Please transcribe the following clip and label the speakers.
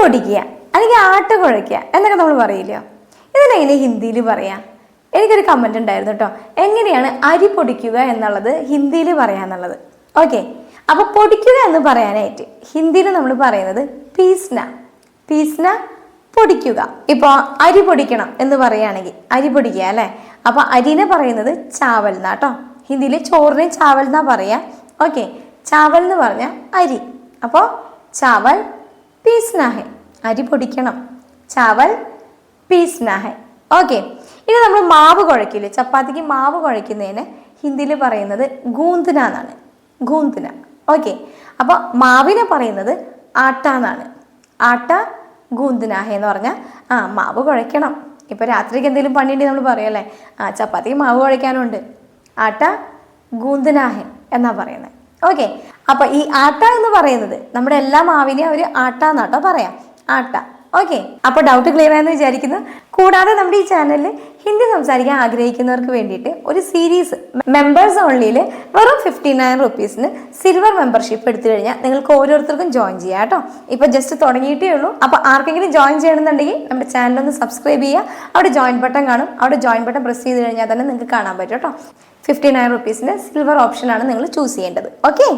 Speaker 1: പൊടിക്കുക അല്ലെങ്കിൽ ആട്ട കുഴയ്ക്കുക എന്നൊക്കെ നമ്മൾ പറയില്ലയോ ഇതിനെങ്ങനെ ഹിന്ദിയിൽ പറയാം. എനിക്കൊരു കമന്റ് ഉണ്ടായിരുന്നു കേട്ടോ. എങ്ങനെയാണ് അരി പൊടിക്കുക എന്നുള്ളത് ഹിന്ദിയിൽ പറയാന്നുള്ളത് ഓക്കെ അപ്പോൾ പൊടിക്കുക എന്ന് പറയാനായിട്ട് ഹിന്ദിയിൽ നമ്മൾ പറയുന്നത് പീസ്ന. പീസ്ന പൊടിക്കുക. ഇപ്പോൾ അരി പൊടിക്കണം എന്ന് പറയുകയാണെങ്കിൽ അരി പൊടിക്കുക അല്ലേ? അപ്പൊ അരിനെ പറയുന്നത് ചാവൽ എന്നാ കേട്ടോ. ഹിന്ദിയിൽ ചോറിനെ ചാവൽ എന്നാ പറയാ. ഓക്കെ ചാവൽ എന്ന് പറഞ്ഞാൽ അരി. അപ്പോൾ ചാവൽ പീസ്ന ഹെ അരി പൊടിക്കണം. ചാവൽ പീസ്നാഹെ ഓക്കെ ഇനി നമ്മൾ മാവ് കുഴക്കില്ലേ? ചപ്പാത്തിക്ക് മാവ് കുഴയ്ക്കുന്നതിന് ഹിന്ദിയിൽ പറയുന്നത് ഗൂന്തന എന്നാണ്. ഗൂന്തന. ഓക്കെ അപ്പോൾ മാവിനെ പറയുന്നത് ആട്ട എന്നാണ്. ആട്ട ഗൂന്തിനാഹ എന്ന് പറഞ്ഞാൽ ആ മാവ് കുഴയ്ക്കണം ഇപ്പോൾ രാത്രിക്ക് എന്തെങ്കിലും പണിയുണ്ടെങ്കിൽ നമ്മൾ പറയല്ലേ ആ ചപ്പാത്തിക്ക് മാവ് കുഴയ്ക്കാനുണ്ട് ആട്ട ഗൂന്തിനാഹെ എന്നാ പറയുന്നത് ഓക്കെ അപ്പൊ ഈ ആട്ട എന്ന് പറയുന്നത് നമ്മുടെ എല്ലാ മാവിനെയും ഒരു ആട്ട എന്നാട്ടോ പറയാം. ആട്ട. ഓക്കെ അപ്പൊ ഡൗട്ട് ക്ലിയർ ആയെന്ന് വിചാരിക്കുന്നു. കൂടാതെ നമ്മുടെ ഈ ചാനലിൽ ഹിന്ദി സംസാരിക്കാൻ ആഗ്രഹിക്കുന്നവർക്ക് വേണ്ടിയിട്ട് ഒരു സീരീസ് മെമ്പേഴ്സ് ഓൺലിയിൽ വെറും ഫിഫ്റ്റി നയൻ റുപ്പീസിന് സിൽവർ മെമ്പർഷിപ്പ് എടുത്തു കഴിഞ്ഞാൽ നിങ്ങൾക്ക് ഓരോരുത്തർക്കും ജോയിൻ ചെയ്യാം കേട്ടോ. ഇപ്പൊ ജസ്റ്റ് തുടങ്ങിയിട്ടേ ഉള്ളൂ. അപ്പൊ ആർക്കെങ്കിലും ജോയിൻ ചെയ്യണമെന്നുണ്ടെങ്കിൽ നമ്മുടെ ചാനൽ ഒന്ന് സബ്സ്ക്രൈബ് ചെയ്യുക. അവിടെ ജോയിൻ ബട്ടൺ കാണും. അവിടെ ജോയിൻ ബട്ടൺ പ്രസ് ചെയ്ത് കഴിഞ്ഞാൽ തന്നെ നിങ്ങൾക്ക് കാണാൻ പറ്റും കേട്ടോ. ഫിഫ്റ്റി നയൻ റുപ്പീസിന്റെ സിൽവർ ഓപ്ഷനാണ് നിങ്ങൾ ചൂസ് ചെയ്യേണ്ടത്. ഓക്കെ